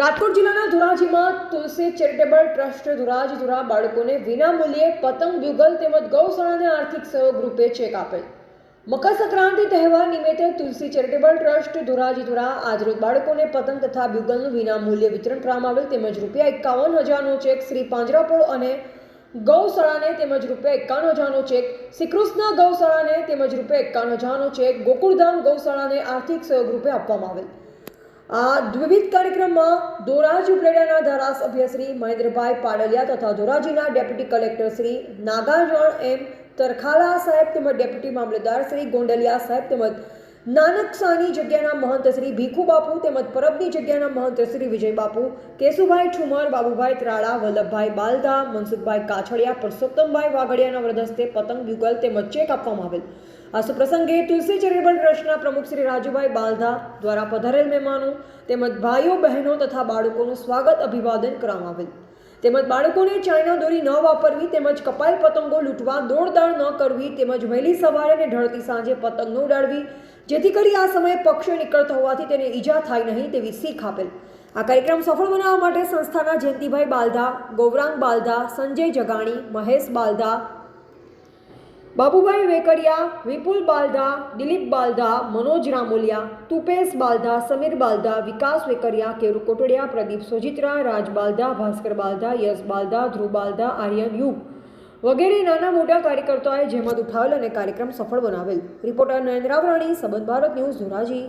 રાજકોટ જિલ્લાના ધોરાજીમાં તુલસી charitable trust Dhoraj ધોરા બાળકોને વિનામૂલ્યે પતંગ બ્યુગલ તેમજ ગૌશાળાને આર્થિક સહયોગ રૂપે ચેક આપેલ. મકર સંક્રાંતિ તહેવાર નિમિત્તે તુલસી ચેરિટેબલ ટ્રસ્ટ ધોરાજી ધોરા આજરોજ બાળકોને પતંગ તથા બ્યુગલનું વિનામૂલ્યે વિતરણ કરવામાં આવેલ. તેમજ રૂપિયા એકાવન હજારનો ચેક શ્રી પાંજરાપોળ અને ગૌશાળાને તેમજ રૂપિયા એકાવન હજારનો ચેક શ્રીકૃષ્ણ ગૌશાળાને તેમજ રૂપિયા એકાવન હજારનો ચેક ગોકુળધામ ગૌશાળાને આર્થિક સહયોગ રૂપે આપવામાં આવેલ. આ દ્વિવિધ કાર્યક્રમમાં ધોરાજી ઉપલેટાના ધારાસભ્ય શ્રી મહેન્દ્રભાઈ પાડલિયા તથા ધોરાજીના deputy collector Shri Nagajan M Tarkhala સાહેબ તેમજ ડેપ્યુટી મામલતદાર શ્રી ગોંડલિયા સાહેબ તેમજ નાનકસાની જગ્યાના મહંત શ્રી ભીખુ બાપુ તેમજ પરબની જગ્યાના મહંત શ્રી વિજય બાપુ, કેશુભાઈ ઠુમર, બાબુભાઈ ત્રાળા, વલ્લભભાઈ બાલદા, મનસુખભાઈ કાછડિયા, પરસોત્તમભાઈ વાઘડિયાના વ્રદસ્તે પતંગ યુગલ તેમજ ચેક આપવામાં આવેલ. આ પ્રસંગે તુલસી ચેરિટેબલ ટ્રસ્ટના પ્રમુખ શ્રી રાજુભાઈ બાલધા દ્વારા પધારેલ મહેમાનો તેમજ ભાઈઓ બહેનો તથા બાળકોનું સ્વાગત અભિવાદન કરવામાં આવેલ. તેમજ બાળકોને ચાઇના દોરી ન વાપરવી તેમજ કપાઈ પતંગો લૂંટવા દોડદાળ ન કરવી તેમજ વહેલી સવારે અને ઢળતી સાંજે પતંગ ન ઉડાડવી. જેથી કરી આ સમયે પક્ષીઓ નીકળતા હોવાથી તેને ઈજા થાય નહીં તેવી શીખ આપેલ. આ કાર્યક્રમ સફળ બનાવવા માટે સંસ્થાના જયંતિભાઈ બાલધા ગૌરાંગ બાલધા સંજય જગાણી, મહેશ બાલધા બાબુભાઈ વેકરિયા વિપુલ બાલધા, દિલીપ બાલધા, મનોજ રામોલિયા, તુપેશ બાલધા, સમીર બાલધા, વિકાસ વેકરિયા કેરુ કોટડિયા, પ્રદીપ સોજિત્રા, રાજ બાલધા, ભાસ્કર બાલધા, યશ બાલધા, ધ્રુવ બાલધા આર્યન યુગ વગેરે નાના મોટા કાર્યકર્તાઓએ જેમત ઉઠાવેલ અને કાર્યક્રમ સફળ બનાવેલ. રિપોર્ટર નરેન્દ્ર રાવરાણી, સંબંધ ભારત ન્યૂઝ, ધોરાજી.